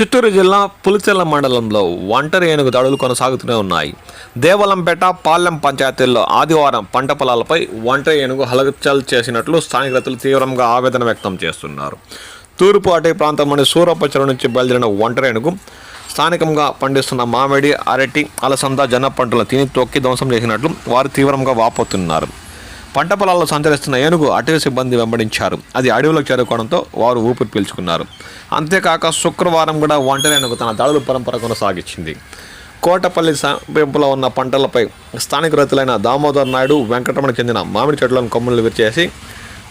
చిత్తూరు జిల్లా పులిచెల్ల మండలంలో ఒంటరి ఏనుగు దాడులు కొనసాగుతూనే ఉన్నాయి. దేవలంపేట పాలెం పంచాయతీల్లో ఆదివారం పంట పొలాలపై ఒంటరి ఏనుగు హలచల్ చేసినట్లు స్థానిక రైతులు తీవ్రంగా ఆవేదన వ్యక్తం చేస్తున్నారు. తూర్పు అటవీ ప్రాంతంలోని సూరపచ్చల నుంచి బయలుదేరిన ఒంటరి ఏనుగు స్థానికంగా పండిస్తున్న మామిడి అరటి అలసంద జన పంటలను తిని తొక్కి ధ్వంసం చేసినట్లు వారు తీవ్రంగా వాపోతున్నారు. పంట పొలాల్లో సంచరిస్తున్న ఏనుగు అటవీ సిబ్బంది వెంబడించారు. అది అడవిలోకి చేరుకోవడంతో వారు ఊపిరి పీల్చుకున్నారు. అంతేకాక శుక్రవారం కూడా ఒంటరి ఏనుగు తన దాడుల పరంపర కొనసాగించింది. కోటపల్లి సమీపంలో ఉన్న పంటలపై స్థానిక రైతులైన దామోదర్ నాయుడు వెంకటరమణ చెందిన మామిడి చెట్లను కొమ్ములు విరిచేసి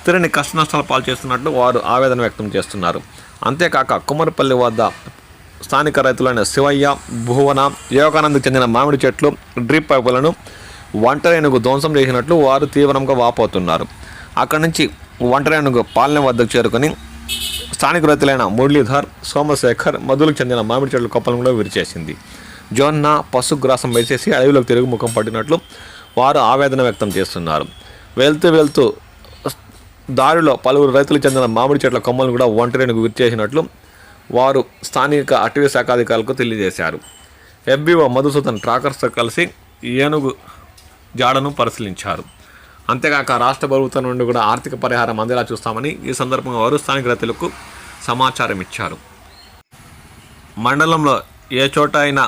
తిరిని కష్ట నష్టాలు పాలు చేస్తున్నట్లు వారు ఆవేదన వ్యక్తం చేస్తున్నారు. అంతేకాక కుమ్మరిపల్లి వద్ద స్థానిక రైతులైన శివయ్య భువన యోగానందకు చెందిన మామిడి చెట్లు డ్రిప్ పైపులను ఒంటరేనుగు ధ్వంసం చేసినట్లు వారు తీవ్రంగా వాపోతున్నారు. అక్కడి నుంచి ఒంటరేనుగు పాలన వద్దకు చేరుకొని స్థానిక రైతులైన మురళీధర్ సోమశేఖర్ మధులకు చెందిన మామిడి చెట్ల కొప్పలను కూడా విరిచేసింది. జొన్న పశుగ్రాసం వేసేసి అడవిలోకి తిరుగు ముఖం పట్టినట్లు వారు ఆవేదన వ్యక్తం చేస్తున్నారు. వెళ్తూ వెళ్తూ దారిలో పలువురు రైతులకు చెందిన మామిడి చెట్ల కొమ్మలను కూడా ఒంటరిని విరిచేసినట్లు వారు స్థానిక అటవీ శాఖాధికారులకు తెలియజేశారు. ఎఫ్బీఓ మధుసూదన్ ట్రాకర్స్తో కలిసి ఏనుగు జాడను పరిశీలించారు. అంతేకాక రాష్ట్ర ప్రభుత్వం నుండి కూడా ఆర్థిక పరిహారం అందేలా చూస్తామని ఈ సందర్భంగా వారు స్థానిక రైతులకు సమాచారం ఇచ్చారు మండలంలో ఏ చోట అయినా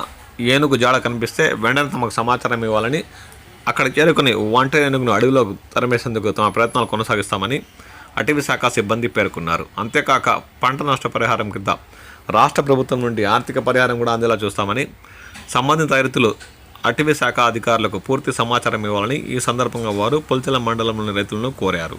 ఏనుగు జాడ కనిపిస్తే వెంటనే తమకు సమాచారం ఇవ్వాలని అక్కడ చేరుకుని వంట ఏనుగును అడవిలో తరిమేసేందుకు తమ ప్రయత్నాలు కొనసాగిస్తామని అటవీ శాఖ సిబ్బంది పేర్కొన్నారు. అంతేకాక పంట నష్ట పరిహారం కింద రాష్ట్ర ప్రభుత్వం నుండి ఆర్థిక పరిహారం కూడా అందేలా చూస్తామని సంబంధిత రైతులు అటవీ శాఖ అధికారులకు పూర్తి సమాచారం ఇవ్వాలని ఈ సందర్భంగా వారు పొలిచెల మండలంలోని రైతులను కోరారు.